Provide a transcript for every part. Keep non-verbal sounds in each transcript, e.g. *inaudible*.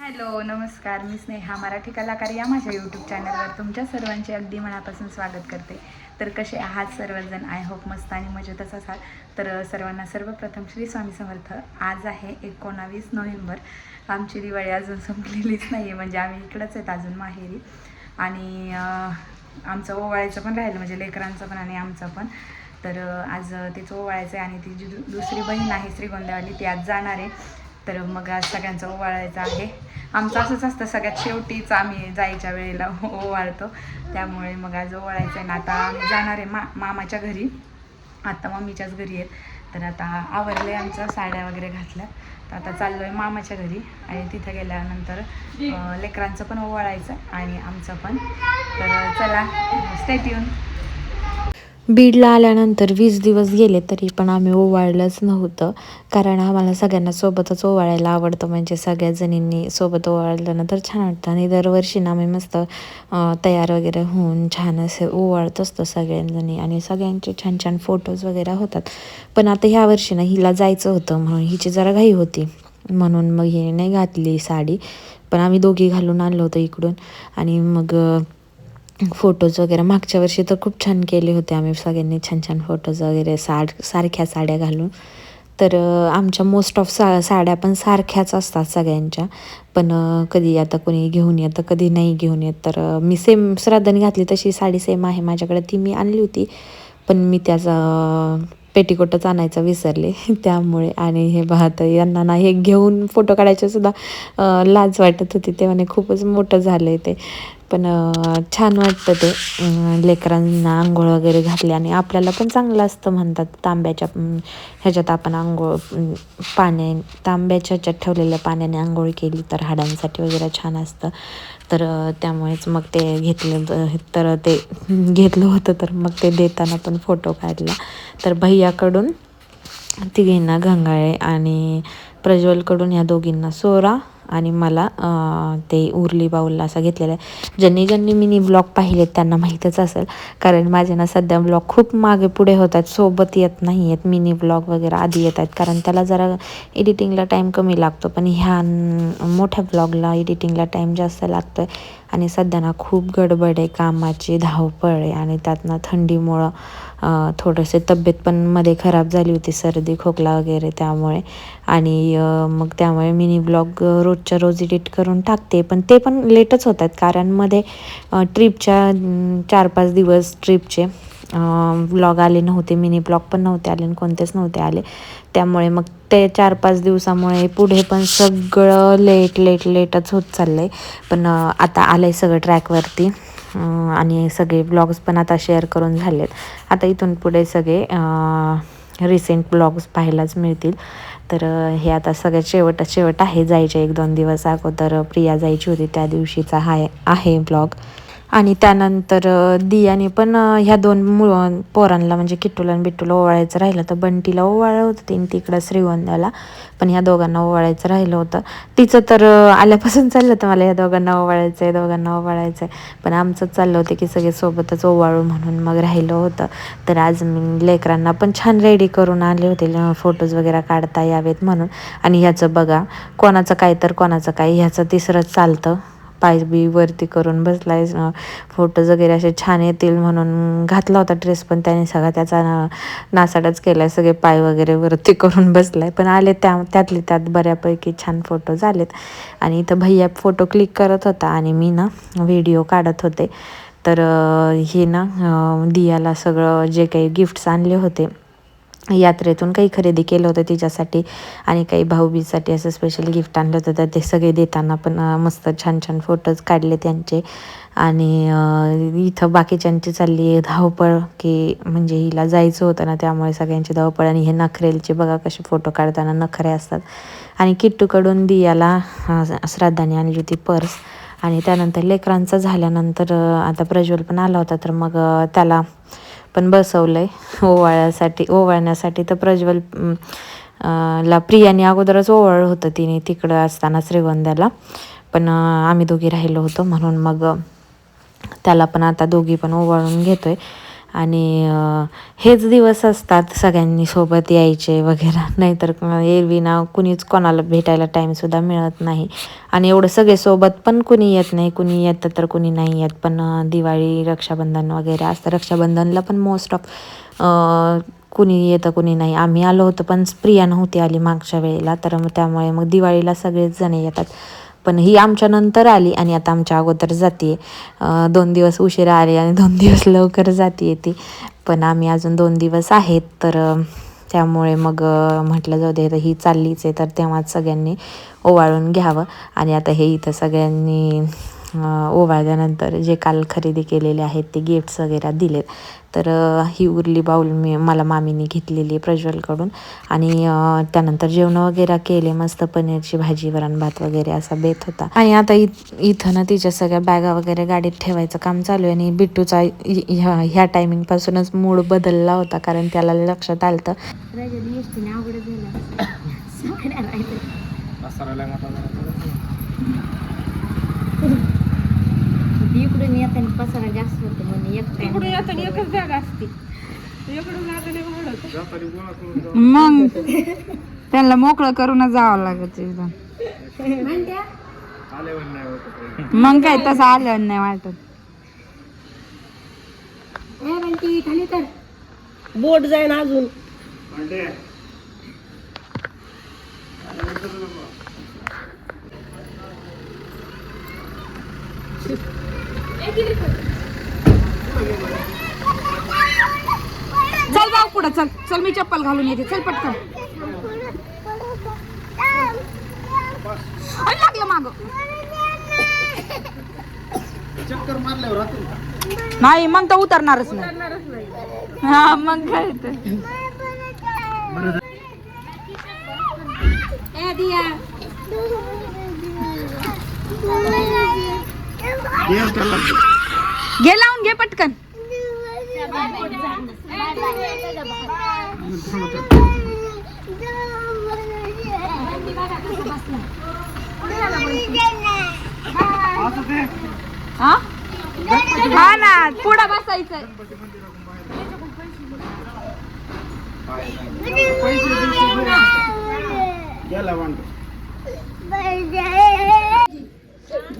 Hello नमस्कार. मी स्नेहा मराठी कलाकार या माझ्या यूट्यूब चॅनलवर तुमच्या सर्वांचे अगदी मनापासून स्वागत करते. तर कसे आहात सर्वजण? आय होप मस्त आणि मजेतच असाल. तर सर्वांना सर्वप्रथम श्री स्वामी समर्थ. आज आहे एकोणावीस नोव्हेंबर. आमची दिवाळी अजून संपलेलीच नाही आहे म्हणजे आम्ही इकडंच आहेत अजून माहेरी. आणि आमचं ओवाळ्याचं पण राहिलं म्हणजे लेकरांचं पण आणि आमचं पण. तर आज तिचं ओवाळायचं आहे आणि ती जी दु- दुसरी बहीण आहे श्रीगोंद्यावाली. ती आज जाणार आहे. तर मग आज सगळ्यांचं ओवाळायचं आहे. आमचं असंच असतं सगळ्यात शेवटीच आम्ही जायच्या वेळेला *laughs* ओवाळतो. त्यामुळे मग आज ओवाळायचं आहे ना. आता आम्ही जाणार आहे मा मामाच्या घरी. आता मम्मीच्याच घरी आहेत. तर आता आवरले आमचं साड्या वगैरे घातल्या. तर आता चाललो आहे मामाच्या घरी. आणि तिथं गेल्यानंतर लेकरांचं पण ओवाळायचं आणि आमचं पण. तर चला स्टेट येऊन बीडला आल्यानंतर वीस दिवस गेले तरी पण आम्ही ओवाळलंच नव्हतं. कारण आम्हाला सगळ्यांना सोबतच ओवाळायला आवडतं. म्हणजे सगळ्या जणींनी सोबत ओवाळलं ना तर छान वाटतं. आणि दरवर्षी ना आम्ही मस्त तयार वगैरे होऊन छान असे ओवाळत असतो सगळ्यांजणी. आणि सगळ्यांचे छान छान फोटोज वगैरे होतात. पण आता ह्या वर्षी ना हिला जायचं होतं म्हणून हिची जरा घाई होती. म्हणून मग हिने नाही घातली साडी. पण आम्ही दोघी घालून आणलो होतो इकडून. आणि मग फोटोज वगैरे. मागच्या वर्षी तर खूप छान केले होते आम्ही सगळ्यांनी छान छान फोटोज वगैरे साड सारख्या साड्या घालून. तर आमच्या मोस्ट ऑफ सा साड्या पण सारख्याच असतात सगळ्यांच्या. पण कधी आता कोणी घेऊन येतं कधी नाही घेऊन येत. तर मी सेम श्राद्धाने घातली तशी साडी सेम आहे. माझ्याकडे ती मी आणली होती. पण मी त्याचा पेटीकोटच आणायचं विसरले. *laughs* त्यामुळे आणि हे पाहतं यांना ना हे घेऊन फोटो काढायचे सुद्धा लाज वाटत होती. ते म्हणे खूपच मोठं झालं आहे ते. पण छान वाटतं ते. लेकरांना आंघोळ वगैरे घातली आणि आपल्याला पण चांगलं असतं म्हणतात. तांब्याच्या ह्याच्यात आपण आंघोळ पाण्या तांब्याच्या ह्याच्यात ठेवलेल्या पाण्याने आंघोळ केली तर हाडांसाठी वगैरे छान असतं. तर त्यामुळेच मग ते घेतलं तर ते घेतलं होतं तर मग ते देताना पण फोटो काढला. तर भैयाकडून तिघींना घंगाळे आणि प्रज्वलकडून या दोघींना सोरा आणि मला ते उरली बाऊलला असं घेतलेलं आहे. ज्यांनी ज्यांनी मिनी ब्लॉग पाहिलेत त्यांना माहीतच असेल. कारण माझे ना सध्या ब्लॉग खूप मागे पुढे होतात सोबत येत नाही आहेत. मिनी ब्लॉग वगैरे आधी येत आहेत. कारण त्याला जरा एडिटिंगला टाईम कमी लागतो. पण ह्या मोठ्या ब्लॉगला एडिटिंगला टाईम जास्त लागतो आहे आणि सध्या ना खूप गडबड आहे. कामाची धावपळ आहे. आणि त्यातनं थंडीमुळं थोडंसे तब्येत पण मध्ये खराब झाली होती. सर्दी खोकला वगैरे त्यामुळे. आणि मग त्यामुळे मिनी ब्लॉग रोज रोजच्या रोज एडिट करून टाकते. पण ते पण लेटच होतात कारण मध्ये ट्रिपच्या चार पाच दिवस ट्रिपचे ब्लॉग आले नव्हते मिनी ब्लॉग पण नव्हते आले आणि कोणतेच नव्हते आले. त्यामुळे मग ते चार पाच दिवसामुळे पुढे पण सगळं लेट लेट लेटच होत चाललं आहे पण आता आलं आहे सगळं ट्रॅकवरती आणि सगळे ब्लॉग्स पण आता शेअर करून झालेत. आता इथून पुढे सगळे रिसेंट ब्लॉग्स पाहायलाच मिळतील. तर हे आता सगळ्यात शेवट शेवट आहे जायच्या एक दोन दिवस अगोदर. प्रिया जायची होती त्या दिवशीचा हाय आहे ब्लॉग आणि त्यानंतर दियाने पण ह्या दोन मुळ पोरांना म्हणजे किट्टूला आणि बिट्टूला ओवाळायचं राहिलं तर बंटीला ओवाळलं होतं तिने तिकडं श्रीगोंद्याला पण ह्या दोघांना ओवाळायचं राहिलं होतं. तिचं तर आल्यापासून चाललं होतं मला ह्या दोघांना ओवाळायचं आहे दोघांना ओवाळायचं आहे पण आमचं चाललं होतं की सगळे सोबतच ओवाळू म्हणून मग राहिलं होतं. तर आज मी लेकरांना पण छान रेडी करून आले होते फोटोज वगैरे काढता यावेत म्हणून. आणि ह्याचं बघा कोणाचं काय तर कोणाचं काय ह्याचं तिसरंच चालतं. पाय बी वरती करून बसलाय फोटोज वगैरे असे छान येतील म्हणून घातला होता ड्रेस पण त्याने सगळा त्याचा ना- नासाडाच केलाय सगळे पाय वगैरे वरती करून बसलाय. पण आले त्या त्यातले त्यात बऱ्यापैकी छान फोटो झालेत. आणि इथं भैया फोटो क्लिक करत होता आणि मी ना व्हिडिओ काढत होते. तर हे ना दियाला सगळं जे काही गिफ्ट्स आणले होते यात्रेतून काही खरेदी केलं होतं तिच्यासाठी आणि काही भाऊबीजसाठी असं स्पेशल गिफ्ट आणलं होतं. तर ते सगळे देताना पण मस्त छान छान फोटोज काढले त्यांचे. आणि इथं बाकीच्यांची चालली आहे धावपळ की म्हणजे हिला जायचं होतं ना त्यामुळे सगळ्यांची धावपळ. आणि हे नखरेलचे बघा कसे फोटो काढताना नखरे असतात. आणि किट्टूकडून दियाला श्रद्धाने श्राद्धाने आणली होती पर्स. आणि त्यानंतर लेकरांचं झाल्यानंतर आता प्रज्वल पण आला होता. तर मग त्याला पण बसवलं आहे ओवाळ्यासाठी ओवाळण्यासाठी तर प्रज्वल ला प्रियाने अगोदरच ओवाळलं होतं तिने तिकडं असताना श्रीगोंद्याला. पण आम्ही दोघी राहिलो होतो म्हणून मग त्याला पण आता दोघी पण ओवाळून घेतो आहे आणि हेच दिवस असतात सगळ्यांनी सोबत यायचे वगैरे. *laughs* नाहीतर एरवी ना कुणीच कोणाला भेटायला टाईमसुद्धा मिळत नाही. आणि एवढं सगळे सोबत पण कुणी येत नाही. कुणी येतं तर कुणी नाही येत. पण दिवाळी रक्षाबंधन वगैरे असतं. रक्षाबंधनला पण मोस्ट ऑफ कुणी येतं कुणी नाही. आम्ही आलो होतो पण प्रिया नव्हती आली मागच्या वेळेला. तर मग त्यामुळे मग दिवाळीला सगळेच जण येतात. पण ही आमच्या नंतर आली आणि आता आमच्या अगोदर जाते दोन दिवस उशिरा आली आणि दोन *laughs* दिवस लवकर जाते ती. पण आम्ही अजून दोन दिवस आहेत तर त्यामुळे मग म्हटलं जाऊ दे तर ही चाललीच आहे तर तेव्हाच सगळ्यांनी ओवाळून घ्यावं. आणि आता हे इथं सगळ्यांनी ओवाळल्यानंतर जे काल खरेदी केलेले आहेत ते गिफ्ट्स वगैरे दिलेत. तर ही उरली बाऊल मी मला मामीने घेतलेली आहे प्रज्वलकडून. आणि त्यानंतर जेवण वगैरे केले मस्त पनीरची भाजी वरण भात वगैरे असा बेत होता. आणि आता इ- इथं ना तिच्या सगळ्या बॅगा वगैरे गाडीत ठेवायचं काम चालू आहे आणि बिट्टूचा ह्या ह्या टायमिंगपासूनच मूड बदलला होता कारण त्याला लक्षात आलं होतं *coughs* राजा एसटीने अवघड झालं सगळ्या राहिलं इकडून येताना पसारा जास्त होतो एक इकडून येताना एकच जागा असते. मग त्यांना मोकळं करूनच जावं लागत एकदम. म्हणत्या मग काय तसं आलं नाही वाटत. ए म्हणती खाली तर बोट जाईन अजून. चल जाऊ पुढं चल. चल मी चप्पल घालून येते. चल पटकन. लागलं माग. नाही मग तर उतरणारच नाही. हा मग काय तर. ए दिया घे लावून घे पटकन. हा? ना पुढं बसायचं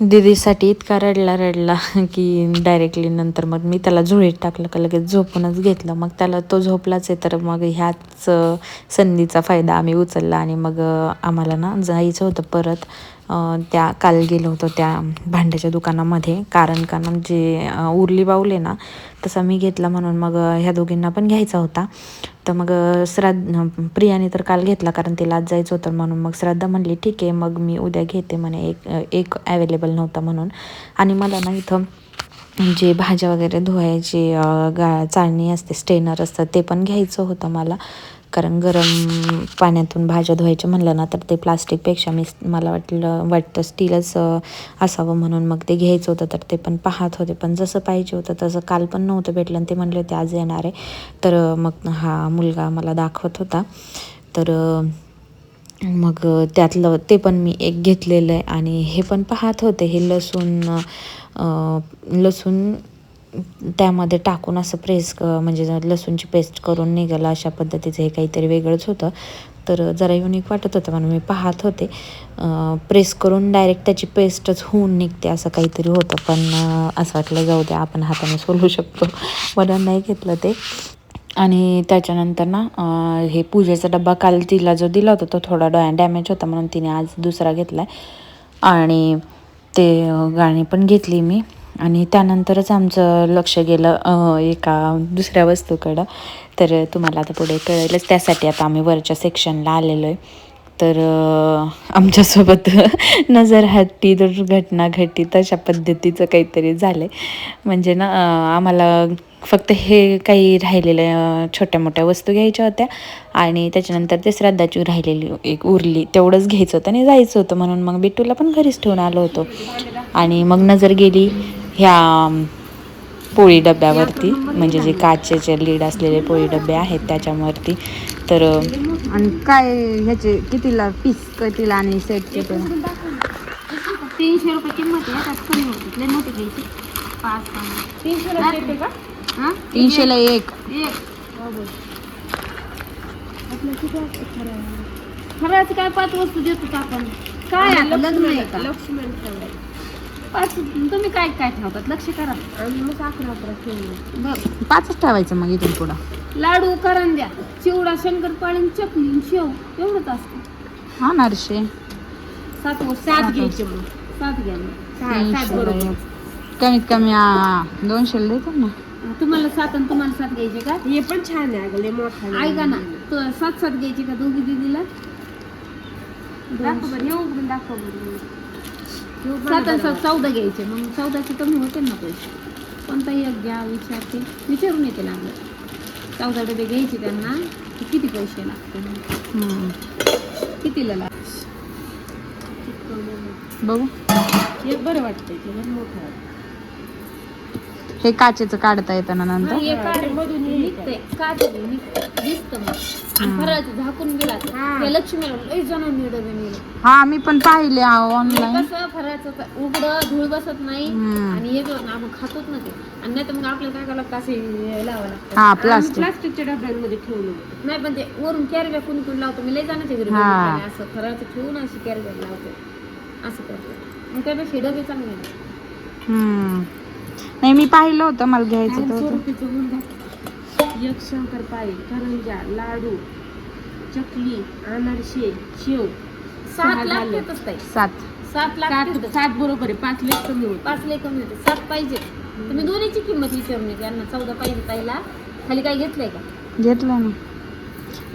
दीदीसाठी इतका रडला रडला की डायरेक्टली नंतर मग मी त्याला झोळीत टाकलं का लगेच झोपूनच घेतलं. मग त्याला तो झोपलाच आहे तर मग ह्याच संधीचा फायदा आम्ही उचलला आणि मग आम्हाला ना जायचं होतं परत. त्या काल गेलो होतो त्या भांड्याच्या दुकानामध्ये. कारण का ना जे उरली बाऊल आहे ना तसा मी घेतला म्हणून मग ह्या दोघींना पण घ्यायचा होता. तर मग श्राद्ध प्रियाने तर काल घेतला कारण तिला आज जायचं होतं म्हणून मग श्रद्धा म्हणली ठीक आहे मग मी उद्या घेते म्हणे. एक एक अवेलेबल नव्हता म्हणून. आणि मला ना इथं जे भाज्या वगैरे धुवायची गा चाळणी असते स्टेनर असतं ते पण घ्यायचं होतं मला. कारण गरम पाण्यातून भाज्या धुवायच्या म्हणलं ना तर ते प्लास्टिकपेक्षा मी मला वाटलं वाटतं स्टीलच असावं म्हणून मग ते घ्यायचं होतं. तर ते पण पाहत होते. पण जसं पाहिजे होतं तसं काल पण नव्हतं भेटलं आणि ते म्हणले होते आज येणार आहे. तर मग हा मुलगा मला दाखवत होता. तर मग त्यातलं ते पण मी एक घेतलेलं आहे. आणि हे पण पाहत होते. हे लसूण लसूण त्यामध्ये टाकून असं प्रेस म्हणजे जर लसूणची पेस्ट करून निघाला अशा पद्धतीचं हे काहीतरी वेगळंच होतं. तर जरा युनिक वाटत होतं म्हणून मी पाहत होते. प्रेस करून डायरेक्ट त्याची पेस्टच होऊन निघते असं काहीतरी होतं पण असं वाटलं जाऊ द्या आपण हाताने सोलू शकतो. म्हणून नाही घेतलं ते. आणि त्याच्यानंतर ना हे पूजेचा डब्बा काल तिला जो दिला होता तो थोडा डोळ्या डॅमेज होता म्हणून तिने आज दुसरा घेतला आहे आणि ते गाणी पण घेतली मी. आणि त्यानंतरच आमचं लक्ष गेलं एका दुसऱ्या वस्तूकडं. तर तुम्हाला आता पुढे कळेलच त्यासाठी आता आम्ही वरच्या सेक्शनला आलेलो आहे तर आमच्यासोबत *laughs* नजर हट्टी दुर्घटना घटी तशा पद्धतीचं काहीतरी झालं म्हणजे ना आम्हाला फक्त हे काही राहिलेल्या छोट्या मोठ्या वस्तू घ्यायच्या होत्या आणि त्याच्यानंतर ते श्राद्धाची राहिलेली एक उरली. तेवढंच घ्यायचं होतं आणि जायचं होतं म्हणून मग बिट्टूला पण घरीच ठेवून आलो होतो. आणि मग नजर गेली. ह्या पोळी डब्यावरती म्हणजे जे काचेचे लीड असलेले पोळी डबे आहेत त्याच्यावरती तर आणि काय ह्याचे कितीला पीस कितीला आणि सेटचे पण तीनशे रुपये किंमत आहे त्यात कमी होते. लय मोठी घ्यायची पाच पाच तीनशे का? हां? तीनशेला एक. एक. फराळाचं काय पाच वस्तू देतो आपण? काय लग्न आहे का? पाच तुम्ही काय काय ठेवतात? लक्ष करा. पाचच ठेवायचं मग इथून पुढं. लाडू करंद्या चिवडा शंकरपाळी चकली आणि शेव एवढंच असतं. हा नारशे सात वस्तू सात घ्यायचे मग. सात घ्या मग. सात बरोबर. कमीत कमी आ, दोनशेला देतो ना? तुम्हाला सात आणि तुम्हाला सात घ्यायचे का? हे पण छान आहे अगं लय मोठा आहे. ऐका ना तो सात सात घ्यायचे का दोघी दिदीला? दाखव बरं हे उघडून दाखव बरं. सात आणि सात चौदा घ्यायचे. मग चौदाचे कमी होते ना पैसे. कोणताही एक घ्या विचारते. विचारून येते लागलं. चौदा डबे घ्यायचे त्यांना. की किती पैसे लागते. कितीला लागते बघू. हे बरं वाटतंय ते मोठं आहे. हे काचेचं काढता येतं ना नंतर? हे काढ मधून निघतंय. काच निघतंय. दिसतं मग. आणि फराळाचं झाकून गेला ते लक्ष्मीला लई जणांनी डबे नेले हा मी पण पाहिले ऑनलाईन कसं फराळाचं उघडं धूळ बसत नाही. हम्म. आणि हे बघ ना आपण खातोच ना ते. आणि नाही तर मग आपल्याला काय करावं असे लावावं लागतं. हा प्लास्टिक प्लास्टिकच्या डब्यांमध्ये ठेवलं होतं. नाही पण ते वरून कॅरी बॅग कुणी कुणी लावतो. मी लय जाण्याच्या घरी हा. बघितलेलं आहे. असं फराळाचं ठेवून अशी कॅरी बॅग लावतो. असं करतो. मग त्यापेक्षा डबे चांगले. हम्म. नाही मी पाहिलं होतं मला घ्यायचं होतं. स्वरूपीचं दाखव. एक शंकरपाळी करंजा लाडू चकली अनारसे शेव सात लाख झाले. देतच ताई. सात. सात लाख सात देतच. सात बरोबर आहे पाच लेख कमी होते. पाच लय कमी होते. सात पाहिजे. तुम्ही दोन्हीची किंमत विचारून येते यांना चौदा पाहिजे ताईला. खाली काय घेतलंय का? घेतलं ना.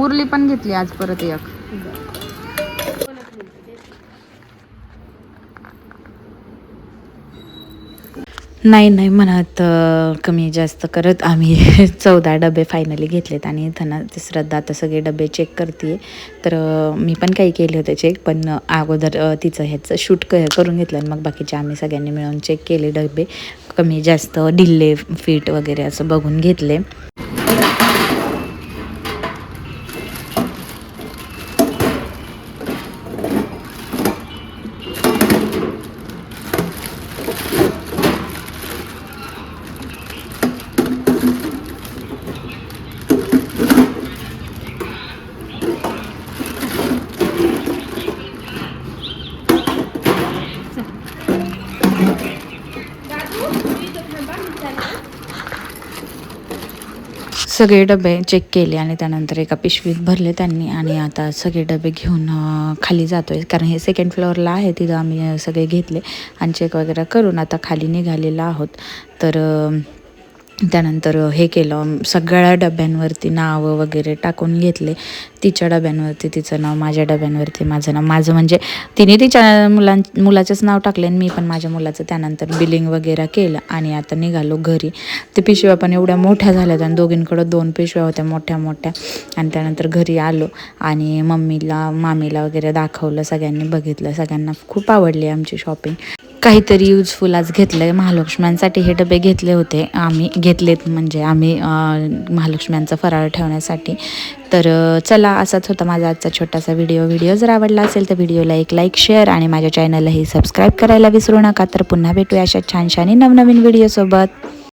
उरली पण घेतली आज परत एक. नाही नाही म्हणत कमी जास्त करत. आम्ही *laughs* चौदा डबे फायनली घेतलेत आणि त्यांना ते श्रद्धा आता सगळे डबे चेक करते तर मी पण काही केले होते चेक पण अगोदर तिचं ह्याचं शूट क करून घेतलं आणि मग बाकीचे आम्ही सगळ्यांनी मिळून चेक केले डबे. कमी जास्त डिल्ले फिट वगैरे असं बघून घेतले. सगळे डबे चेक केले आणि त्यानंतर एका पिशवीत भरले त्यांनी आणि आता सगळे डबे घेऊन खाली जातो आहे कारण हे सेकंड फ्लोअरला आहे तिथं आम्ही सगळे घेतले आणि चेक वगैरे करून आता खाली निघालेलं आहोत. तर त्यानंतर हे केलं. सगळ्या डब्यांवरती नावं वगैरे टाकून घेतले. तिच्या डब्यांवरती तिचं नाव माझ्या डब्यांवरती माझं नाव. माझं म्हणजे तिने तिच्या मुलां मुलाचंच नाव टाकले आणि मी पण माझ्या मुलाचं त्यानंतर बिलिंग वगैरे केलं आणि आता निघालो घरी. ते पिशव्या पण एवढ्या मोठ्या झाल्या आणि दोघींकडं दोन पिशव्या होत्या मोठ्या मोठ्या. आणि त्यानंतर घरी आलो आणि मम्मीला मामीला वगैरे दाखवलं सगळ्यांनी बघितलं. सगळ्यांना खूप आवडली आमची शॉपिंग काहीतरी युजफुल आज घेतलं आहे महालक्ष्म्यांसाठी हे डबे घेतले होते. आम्ही घेतलेत म्हणजे आम्ही महालक्ष्म्यांचा फराळ ठेवण्यासाठी. तर चला असाच होता माझा आजचा छोटासा व्हिडिओ व्हिडिओ जर आवडला असेल तर व्हिडिओला एक लाईक शेअर आणि माझ्या चॅनललाही सबस्क्राईब करायला विसरू नका. तर पुन्हा भेटूया अशा छानशानी नवनवीन व्हिडिओसोबत